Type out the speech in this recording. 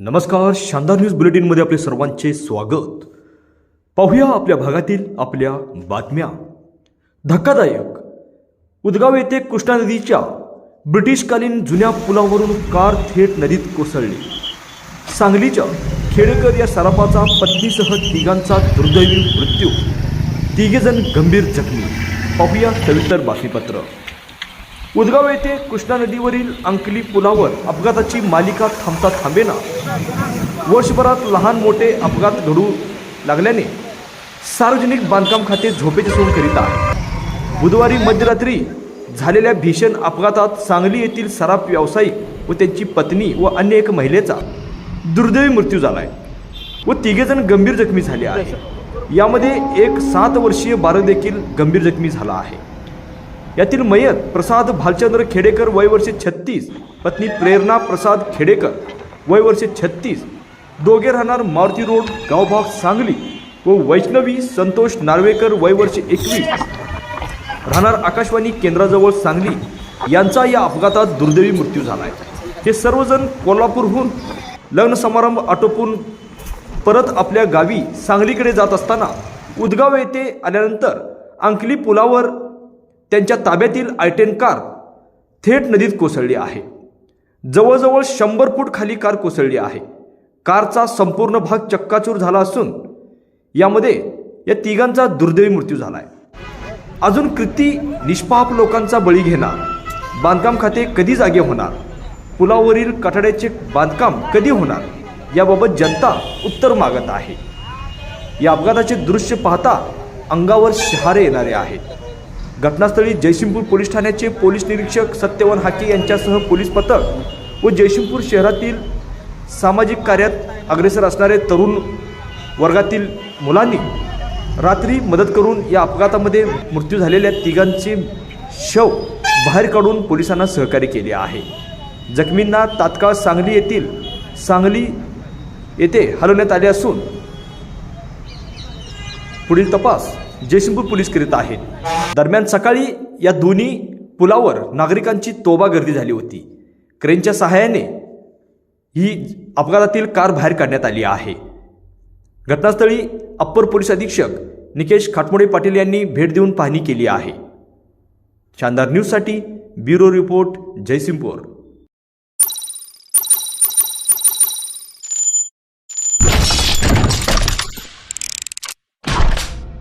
नमस्कार शानदार न्यूज बुलेटिनमध्ये आपले सर्वांचे स्वागत. पाहूया आपल्या भागातील आपल्या बातम्या. धक्कादायक. उदगाव येथे कृष्णा नदीच्या ब्रिटिशकालीन जुन्या पुलावरून कार थेट नदीत कोसळली. सांगलीच्या खेडेकर या सराफाचा पत्नीसह तिघांचा दुर्दैवी मृत्यू. तिघेजण गंभीर जखमी. पाहूया सविस्तर बातमीपत्र. उदगाव येथे कृष्णा नदीवरील अंकली पुलावर अपघाताची मालिका थांबता थांबेना. वर्षभरात लहान मोठे अपघात घडू लागल्याने सार्वजनिक बांधकाम खाते झोपेचे सोंग करीत. आहे बुधवारी मध्यरात्री झालेल्या भीषण अपघातात सांगली येथील सराफ व्यावसायिक व त्यांची पत्नी व अन्य एक महिलेचा दुर्दैवी मृत्यू झाला आहे व तिघेजण गंभीर जखमी झाले आहे यामध्ये एक सात वर्षीय बालक देखील गंभीर जखमी झाला आहे. यातील मयत प्रसाद भालचंद्र खेडेकर वय वर्षे छत्तीस. पत्नी प्रेरणा प्रसाद खेडेकर वय वर्षे छत्तीस. दोघे राहणार मारुती रोड गावभाग सांगली. व वैष्णवी संतोष नार्वेकर वय वर्षे एकवीस. राहणार आकाशवाणी केंद्राजवळ सांगली. यांचा या अपघातात दुर्दैवी मृत्यू झाला आहे हे सर्वजण कोल्हापूरहून लग्न समारंभ आटोपून परत आपल्या गावी सांगलीकडे जात असताना उदगाव येथे आल्यानंतर अंकली पुलावर त्यांच्या ताब्यातील आयटेन कार थेट नदीत कोसळली आहे. जवळजवळ शंभर फूट खाली कार कोसळली आहे. कारचा संपूर्ण भाग चक्काचूर झाला असून यामध्ये या तिघांचा दुर्दैवी मृत्यू झाला आहे अजून कृती निष्पाप लोकांचा बळी घेणार. बांधकाम खाते कधी जागे होणार? पुलावरील कठड्याचे बांधकाम कधी होणार? याबाबत जनता उत्तर मागत आहे. या अपघाताचे दृश्य पाहता अंगावर शहारे येणारे आहेत. घटनास्थळी जयसिंगपूर पोलीस ठाण्याचे पोलीस निरीक्षक सत्यवन हाके यांच्यासह पोलीस पथक व जयसिंगपूर शहरातील सामाजिक कार्यात अग्रेसर असणारे तरुण वर्गातील मुलांनी रात्री मदत करून या अपघातामध्ये मृत्यू झालेल्या तिघांचे शव बाहेर काढून पोलिसांना सहकार्य केले आहे. जखमींना तात्काळ सांगली येथील सांगली येथे हलवण्यात आले असून पुढील तपास जयसिंगपूर पोलीस करीत आहेत दरम्यान सकाळी या दोन्ही पुलावर नागरिकांची तोबा गर्दी झाली होती. क्रेनच्या सहाय्याने ही अपघातातील कार बाहेर काढण्यात आली आहे. घटनास्थळी अप्पर पोलीस अधीक्षक निकेश खाटमोडे पाटील यांनी भेट देऊन पाहणी केली आहे. शानदार न्यूजसाठी ब्युरो रिपोर्ट जयसिंगपूर.